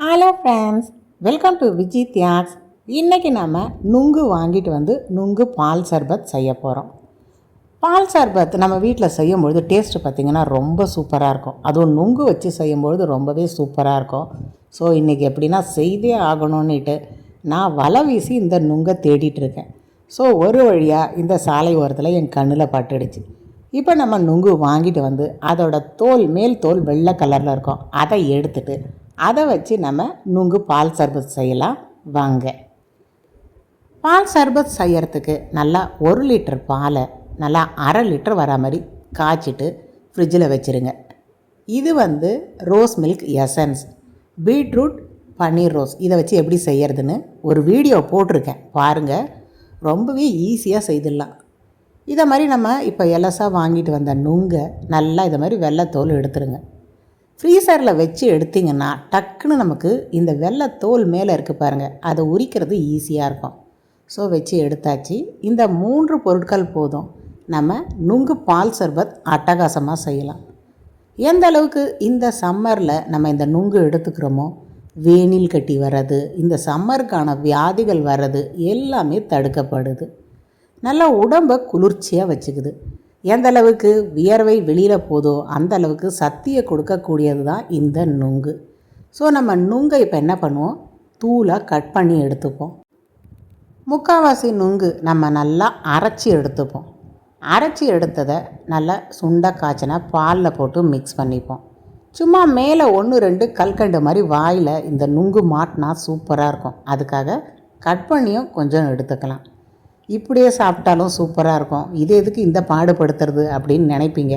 Hello friends welcome to Viji தியாக்ஸ் இன்றைக்கி நம்ம நுங்கு வாங்கிட்டு வந்து நுங்கு பால் சர்பத் செய்ய போகிறோம் பால் சர்பத் நம்ம வீட்டில் செய்யும்பொழுது டேஸ்ட்டு பார்த்திங்கன்னா ரொம்ப சூப்பராக இருக்கும். அதுவும் நுங்கு வச்சு செய்யும்பொழுது ரொம்பவே சூப்பராக இருக்கும். ஸோ இன்றைக்கி எப்படின்னா செய்தே ஆகணும்னுட்டு நான் வலை வீசி இந்த நுங்கை தேடிட்டுருக்கேன் ஸோ ஒரு வழியாக இந்த சாலை ஓரத்தில் என் கண்ணில் பட்டுடுச்சு. இப்போ நம்ம நுங்கு வாங்கிட்டு வந்து அதோட தோல் மேல் தோல் வெள்ளை கலரில் இருக்கும். அதை எடுத்துகிட்டு அதை வச்சு நம்ம நுங்கு பால் சர்பத் செய்யலாம். வாங்க. பால் சர்பத் செய்யறதுக்கு நல்லா ஒரு லிட்டர் பாலை நல்லா அரை லிட்டர் வர மாதிரி காய்ச்சிட்டு ஃப்ரிட்ஜில் வச்சுருங்க. இது வந்து ரோஸ் மில்க் எசன்ஸ் பீட்ரூட் பன்னீர் ரோஸ். இதை வச்சு எப்படி செய்யறதுன்னு ஒரு வீடியோ போட்டிருக்கேன். பாருங்கள் ரொம்பவே ஈஸியாக செய்திடலாம். இதை மாதிரி நம்ம இப்போ எலசாக வாங்கிட்டு வந்த நுங்கை நல்லா இதை மாதிரி வெள்ளைத்தோல் எடுத்துருங்க. ஃப்ரீசரில் வச்சு எடுத்திங்கன்னா டக்குன்னு நமக்கு இந்த வெள்ளைத்தோல் மேலே இருக்குது பாருங்கள் அதை உரிக்கிறது ஈஸியாக இருக்கும். ஸோ வச்சு எடுத்தாச்சு. இந்த மூன்று பொருட்கள் போதும். நம்ம நுங்கு பால் சர்பத் அட்டகாசமாக செய்யலாம். எந்த அளவுக்கு இந்த சம்மரில் நம்ம இந்த நுங்கு எடுத்துக்கிறோமோ வேனில் கட்டி வர்றது இந்த சம்மருக்கான வியாதிகள் வர்றது எல்லாமே தடுக்கப்படுது. நல்லா உடம்பை குளிர்ச்சியாக வச்சுக்குது. எந்த அளவுக்கு வியர்வை வெளியில் போதோ அந்த அளவுக்கு சக்தியை கொடுக்கக்கூடியது தான் இந்த நுங்கு. ஸோ நம்ம நுங்கை இப்போ என்ன பண்ணுவோம்? தூளாக கட் பண்ணி எடுத்துப்போம். முக்கால்வாசி நுங்கு நம்ம நல்லா அரைச்சி எடுத்துப்போம். அரைச்சி எடுத்ததை நல்லா சுண்டை காய்ச்சினா பாலில் போட்டு மிக்ஸ் பண்ணிப்போம். சும்மா மேலே ஒன்று ரெண்டு கல்கண்டு மாதிரி வாயில் இந்த நுங்கு மாட்டினா சூப்பராக இருக்கும். அதுக்காக கட் பண்ணியும் கொஞ்சம் எடுத்துக்கலாம். இப்படியே சாப்பிட்டாலும் சூப்பராக இருக்கும். இது எதுக்கு இந்த பாடுபடுத்துறது அப்படின்னு நினைப்பீங்க.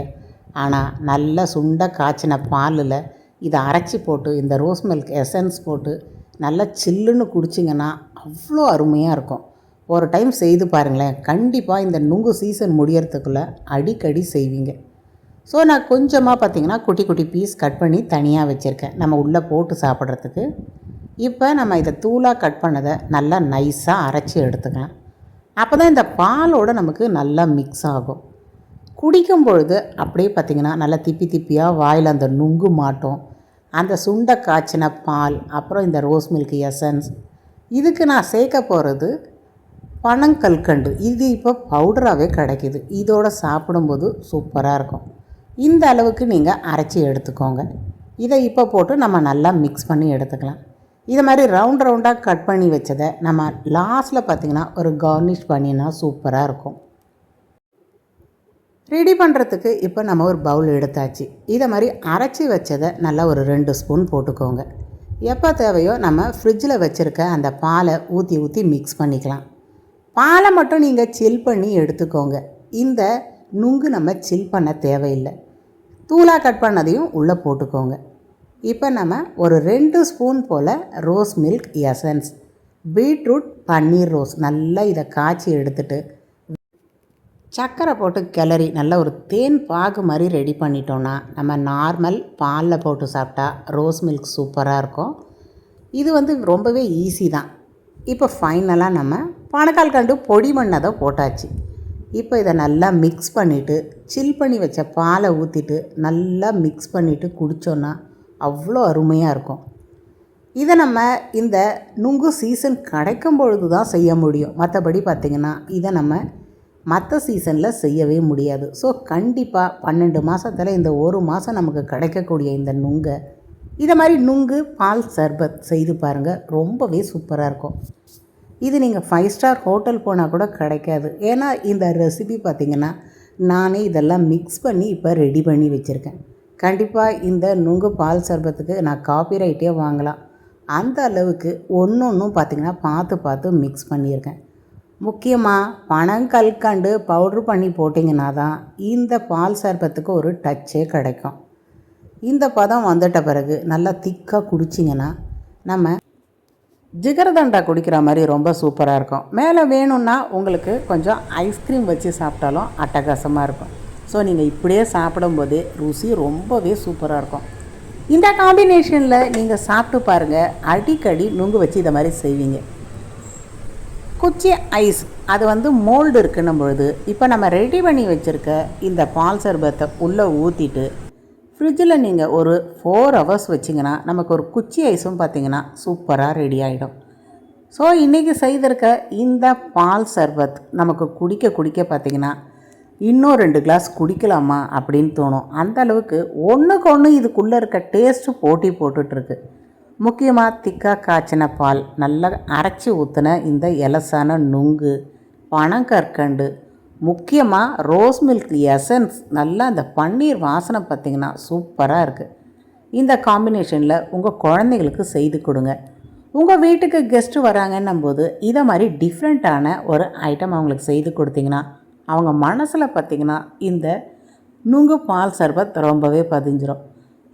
ஆனால் நல்ல சுண்ட காய்ச்சின பாலில் இதை அரைச்சி போட்டு இந்த ரோஸ் மில்க் எசன்ஸ் போட்டு நல்லா சில்லுன்னு குடிச்சிங்கன்னா அவ்வளோ அருமையாக இருக்கும். ஒரு டைம் செய்து பாருங்களேன். கண்டிப்பாக இந்த நுங்கு சீசன் முடியறதுக்குள்ளே அடிக்கடி செய்வீங்க. ஸோ நான் கொஞ்சமாக பார்த்திங்கன்னா குட்டி குட்டி பீஸ் கட் பண்ணி தனியாக வச்சுருக்கேன். நம்ம உள்ளே போட்டு சாப்பிட்றதுக்கு. இப்போ நம்ம இதை தூளாக கட் பண்ணதை நல்லா நைஸாக அரைச்சி எடுத்துக்கலாம். அப்போ தான் இந்த பாலோடு நமக்கு நல்லா மிக்ஸ் ஆகும். குடிக்கும் பொழுது அப்படியே பார்த்திங்கன்னா நல்லா திப்பி திப்பியாக வாயில் அந்த நுங்கு மாட்டோம். அந்த சுண்டை காய்ச்சின பால் அப்புறம் இந்த ரோஸ் மில்க் எசன்ஸ் இதுக்கு நான் சேர்க்க போகிறது பனங்கல்கண்டு இது இப்போ பவுடராகவே கிடைக்கிது. இதோட சாப்பிடும்போது சூப்பராக இருக்கும். இந்த அளவுக்கு நீங்கள் அரைச்சி எடுத்துக்கோங்க. இதை இப்போ போட்டு நம்ம நல்லா மிக்ஸ் பண்ணி எடுத்துக்கலாம். இது மாதிரி ரவுண்ட் ரவுண்டாக கட் பண்ணி வச்சதை நம்ம லாஸ்ட்டில் பார்த்திங்கன்னா ஒரு கார்னிஷ் பண்ணினா சூப்பராக இருக்கும். ரெடி பண்ணுறதுக்கு இப்போ நம்ம ஒரு பவுல் எடுத்தாச்சு. இதை மாதிரி அரைச்சி வச்சதை நல்லா ஒரு ரெண்டு ஸ்பூன் போட்டுக்கோங்க. எப்போ தேவையோ நம்ம ஃப்ரிட்ஜில் வச்சுருக்க அந்த பாலை ஊற்றி ஊற்றி மிக்ஸ் பண்ணிக்கலாம். பாலை மட்டும் நீங்கள் சில் பண்ணி எடுத்துக்கோங்க. இந்த நுங்கு நம்ம சில் பண்ண தேவையில்லை. தூளாக கட் பண்ணதையும் உள்ளே போட்டுக்கோங்க. இப்போ நம்ம ஒரு ரெண்டு ஸ்பூன் போல் ரோஸ் மில்க் எசன்ஸ். பீட்ரூட் பன்னீர் ரோஸ் நல்லா இதை காய்ச்சி எடுத்துட்டு சர்க்கரை போட்டு கிளறி நல்லா ஒரு தேன் பாகு மாதிரி ரெடி பண்ணிட்டோன்னா நம்ம நார்மல் பாலில் போட்டு சாப்பிட்டா ரோஸ் மில்க் சூப்பராக இருக்கும். இது வந்து ரொம்பவே ஈஸி தான். இப்போ ஃபைனலாக நம்ம பணக்கால் கண்டு பொடி பண்ணதை போட்டாச்சு. இப்போ இதை நல்லா மிக்ஸ் பண்ணிவிட்டு சில் பண்ணி வச்ச பாலை ஊற்றிட்டு நல்லா மிக்ஸ் பண்ணிவிட்டு குடித்தோன்னா அவ்வளோ அருமையாக இருக்கும். இதை நம்ம இந்த நுங்கு சீசன் கிடைக்கும் பொழுது தான் செய்ய முடியும். மற்றபடி பார்த்திங்கன்னா இதை நம்ம மற்ற சீசனில் செய்யவே முடியாது. ஸோ கண்டிப்பாக பன்னெண்டு மாதத்தில் இந்த ஒரு மாதம் நமக்கு கிடைக்கக்கூடிய இந்த நுங்கை இதை மாதிரி நுங்கு பால் சர்பத் செய்து பாருங்கள் ரொம்பவே சூப்பராக இருக்கும். இது நீங்கள் ஃபைவ் ஸ்டார் ஹோட்டல் போனால் கூட கிடைக்காது. ஏன்னா இந்த ரெசிபி பார்த்திங்கன்னா நானே இதெல்லாம் மிக்ஸ் பண்ணி இப்போ ரெடி பண்ணி வச்சுருக்கேன். கண்டிப்பாக இந்த நுங்கு பால் சர்பத்துக்கு நான் காப்பி ரைட்டே வாங்கலாம். அந்த அளவுக்கு ஒன்று ஒன்றும் பார்த்திங்கன்னா பார்த்து பார்த்து மிக்ஸ் பண்ணியிருக்கேன். முக்கியமாக பனங்கல்கண்டு பவுட்ரு பண்ணி போட்டிங்கன்னா தான் இந்த பால் சர்பத்துக்கு ஒரு டச்சே கிடைக்கும். இந்த பதம் வந்துட்ட பிறகு நல்லா திக்காக குடிச்சிங்கன்னா நம்ம ஜிகரதண்டா குடிக்கிற மாதிரி ரொம்ப சூப்பராக இருக்கும். மேலே வேணும்னா உங்களுக்கு கொஞ்சம் ஐஸ்கிரீம் வச்சு சாப்பிட்டாலும் அட்டகாசமாக இருக்கும். ஸோ நீங்கள் இப்படியே சாப்பிடும்போதே ருசி ரொம்பவே சூப்பராக இருக்கும். இந்த காம்பினேஷனில் நீங்கள் சாப்பிட்டு பாருங்கள் அடிக்கடி நுங்கு வச்சு இதை மாதிரி செய்வீங்க. குச்சி ஐஸ் அது வந்து மோல்டு இருக்குன்னும் பொழுது இப்போ நம்ம ரெடி பண்ணி வச்சுருக்க இந்த பால் சர்பத்தை உள்ளே ஊற்றிட்டு ஃப்ரிட்ஜில் நீங்கள் ஒரு ஃபோர் ஹவர்ஸ் வச்சிங்கன்னா நமக்கு ஒரு குச்சி ஐஸும் பார்த்தீங்கன்னா சூப்பராக ரெடி ஆகிடும் ஸோ இன்றைக்கி செய்திருக்க இந்த பால் சர்பத் நமக்கு குடிக்க குடிக்க பார்த்திங்கன்னா இன்னும் ரெண்டு கிளாஸ் குடிக்கலாமா அப்படின்னு தோணும். அந்த அளவுக்கு ஒன்றுக்கு ஒன்று இதுக்குள்ளே இருக்க டேஸ்ட்டு போட்டி போட்டுட்ருக்கு. முக்கியமாக திக்காக காய்ச்சின பால் நல்லா அரைச்சி ஊற்றின இந்த எலசான நுங்கு பனங்கற்கண்டு முக்கியமாக ரோஸ் மில்க் எசன்ஸ் நல்லா அந்த பன்னீர் வாசனை பார்த்திங்கன்னா சூப்பராக இருக்குது இந்த காம்பினேஷனில் உங்கள் குழந்தைங்களுக்கு செய்து கொடுங்க. உங்கள் வீட்டுக்கு கெஸ்ட்டு வராங்கன்னும் போது இதை மாதிரி டிஃப்ரெண்ட்டான ஒரு ஐட்டம் அவங்களுக்கு செய்து கொடுத்தீங்கன்னா அவங்க மனசில் பார்த்திங்கன்னா இந்த நுங்கு பால் சர்பத் ரொம்பவே பதிஞ்சிரும்.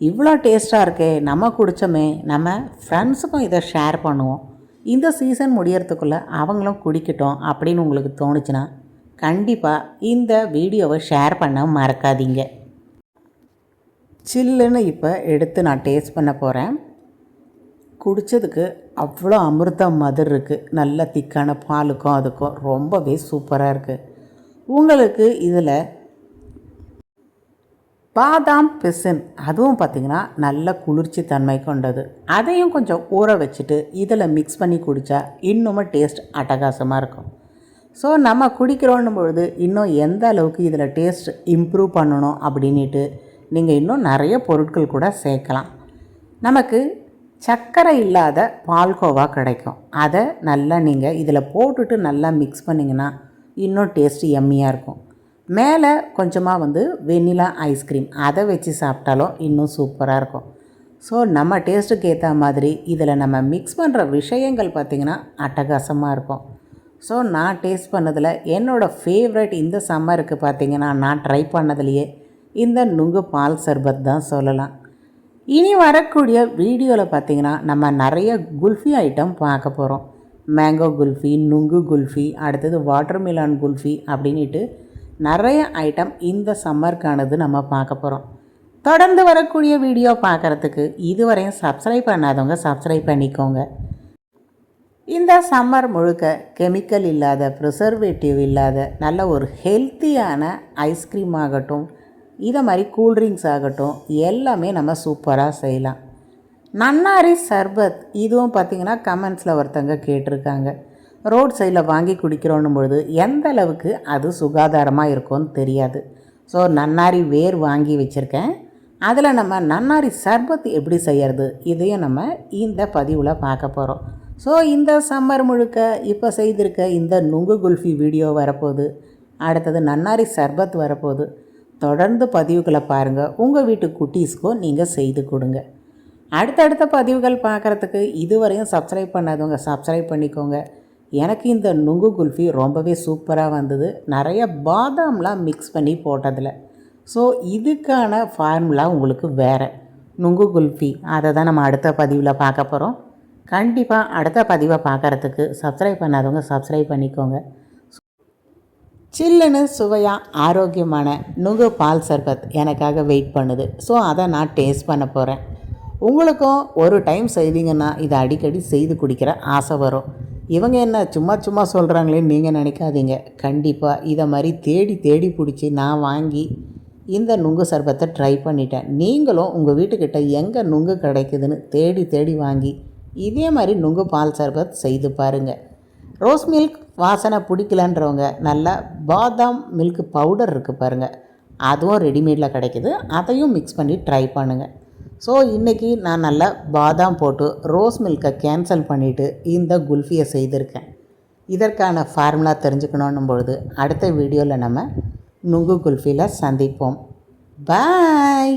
இவ்வளோ டேஸ்ட்டாக இருக்கே நம்ம குடித்தோமே நம்ம ஃப்ரெண்ட்ஸுக்கும் இதை ஷேர் பண்ணுவோம். இந்த சீசன் முடியறதுக்குள்ளே அவங்களும் குடிக்கட்டும் அப்படின்னு உங்களுக்கு தோணுச்சுன்னா கண்டிப்பாக இந்த வீடியோவை ஷேர் பண்ண மறக்காதீங்க. சில்லுன்னு இப்போ எடுத்து நான் டேஸ்ட் பண்ண போகிறேன் குடித்ததுக்கு அவ்வளோ அமிர்தம் மதுர் இருக்குது நல்ல திக்கான பாலுக்கும் அதுக்கும் ரொம்பவே சூப்பராக இருக்குது உங்களுக்கு இதில் பாதாம் பிசின் அதுவும் பார்த்திங்கன்னா நல்ல குளிர்ச்சி தன்மை கொண்டது. அதையும் கொஞ்சம் ஊற வச்சுட்டு இதில் மிக்ஸ் பண்ணி குடித்தா இன்னுமே டேஸ்ட் அட்டகாசமாக இருக்கும். ஸோ நம்ம குடிக்கிறோன்னும் பொழுது இன்னும் எந்த அளவுக்கு இதில் டேஸ்ட் இம்ப்ரூவ் பண்ணணும் அப்படின்ட்டு நீங்கள் இன்னும் நிறைய பொருட்கள் கூட சேர்க்கலாம். நமக்கு சர்க்கரை இல்லாத பால்கோவா கிடைக்கும். அதை நல்லா நீங்கள் இதில் போட்டுட்டு நல்லா மிக்ஸ் பண்ணிங்கன்னா இன்னும் டேஸ்ட்டு எம்மியாக இருக்கும். மேலே கொஞ்சமாக வந்து வெண்ணிலா ஐஸ்கிரீம் அதை வச்சு சாப்பிட்டாலும் இன்னும் சூப்பராக இருக்கும். ஸோ நம்ம டேஸ்ட்டுக்கு ஏற்ற மாதிரி இதில் நம்ம மிக்ஸ் பண்ணுற விஷயங்கள் பார்த்திங்கன்னா அட்டகாசமாக இருக்கும். ஸோ நான் டேஸ்ட் பண்ணதில் என்னோடய ஃபேவரட் இந்த சம்மருக்கு பார்த்திங்கன்னா நான் ட்ரை பண்ணதுலையே இந்த நுங்கு பால் சர்பத் தான் சொல்லலாம். இனி வரக்கூடிய வீடியோவில் பார்த்திங்கன்னா நம்ம நிறைய குல்ஃபி ஐட்டம் பார்க்க போகிறோம் மேங்கோ குல்ஃபி நுங்கு குல்ஃபி அடுத்தது வாட்டர் மிலான் குல்ஃபி அப்படின்ட்டு நிறைய ஐட்டம் இந்த சம்மருக்கானது நம்ம பார்க்க போகிறோம் தொடர்ந்து வரக்கூடிய வீடியோ பார்க்குறதுக்கு இதுவரையும் சப்ஸ்கிரைப் பண்ணாதவங்க சப்ஸ்கிரைப் பண்ணிக்கோங்க. இந்த சம்மர் முழுக்க கெமிக்கல் இல்லாத ப்ரிசர்வேட்டிவ் இல்லாத நல்ல ஒரு ஹெல்த்தியான ஐஸ்கிரீம் ஆகட்டும் இதை மாதிரி கூல்ட்ரிங்க்ஸ் ஆகட்டும் எல்லாமே நம்ம சூப்பராக செய்யலாம். நன்னாரி சர்பத் இதுவும் பார்த்திங்கன்னா கமெண்ட்ஸில் ஒருத்தங்க கேட்டிருக்காங்க. ரோட் சைடில் வாங்கி குடிக்கிறோன்னும் பொழுது எந்த அளவுக்கு அது சுகாதாரமாக இருக்கும்னு தெரியாது. ஸோ நன்னாரி வேர் வாங்கி வச்சுருக்கேன். அதில் நம்ம நன்னாரி சர்பத் எப்படி செய்கிறது இதையும் நம்ம இந்த பதிவில் பார்க்க போகிறோம் ஸோ இந்த சம்மர் முழுக்க இப்போ செய்திருக்க இந்த நுங்கு குல்ஃபி வீடியோ வரப்போகுது. அடுத்தது நன்னாரி சர்பத் வரப்போகுது. தொடர்ந்து பதிவுகளை பாருங்கள் உங்கள் வீட்டு குட்டீஸ்க்கும் நீங்கள் செய்து கொடுங்க. அடுத்தடுத்த பதிவுகள் பார்க்குறதுக்கு இதுவரையும் சப்ஸ்கிரைப் பண்ணாதவங்க சப்ஸ்கிரைப் பண்ணிக்கோங்க. எனக்கு இந்த நுங்கு குல்ஃபி ரொம்பவே சூப்பராக வந்தது. நிறைய பாதாம்லாம் மிக்ஸ் பண்ணி போட்டதில் ஸோ இதுக்கான ஃபார்முலா உங்களுக்கு வேறு. நுங்கு குல்ஃபி. அதை தான் நம்ம அடுத்த பதிவில் பார்க்க போகிறோம் கண்டிப்பாக அடுத்த பதிவை பார்க்குறதுக்கு சப்ஸ்கிரைப் பண்ணாதவங்க சப்ஸ்கிரைப் பண்ணிக்கோங்க. சில்லுன்னு சுவையாக ஆரோக்கியமான நுங்கு பால் சர்பத் எனக்காக வெயிட் பண்ணுது. ஸோ அதை நான் டேஸ்ட் பண்ண போகிறேன் உங்களுக்கும் ஒரு டைம் செய்தீங்கன்னா இதை அடிக்கடி செய்து குடிக்கிற ஆசை வரும். இவங்க என்ன சும்மா சும்மா சொல்கிறாங்களேன்னு நீங்கள் நினைக்காதீங்க. கண்டிப்பாக இதை மாதிரி தேடி தேடி பிடிச்சி நான் வாங்கி இந்த நுங்கு சர்பத்தை ட்ரை பண்ணிட்டேன். நீங்களும் உங்கள் வீட்டுக்கிட்ட எங்கே நுங்கு கிடைக்குதுன்னு தேடி தேடி வாங்கி இதே மாதிரி நுங்கு பால் சர்பத் செய்து பாருங்கள் ரோஸ் மில்க் வாசனை பிடிக்கலன்றவங்க நல்லா பாதாம் மில்க் பவுடர் இருக்குது பாருங்கள் அதுவும் ரெடிமேடில் கிடைக்கிது. அதையும் மிக்ஸ் பண்ணி ட்ரை பண்ணுங்கள் ஸோ இன்றைக்கி நான் நல்லா பாதாம் போட்டு ரோஸ் மில்கை கேன்சல் பண்ணிவிட்டு இந்த குல்ஃபியை செய்திருக்கேன். இதற்கான ஃபார்முலா தெரிஞ்சுக்கணும் பொழுது அடுத்த வீடியோவில் நம்ம நுங்கு குல்ஃபியில் சந்திப்போம். பாய்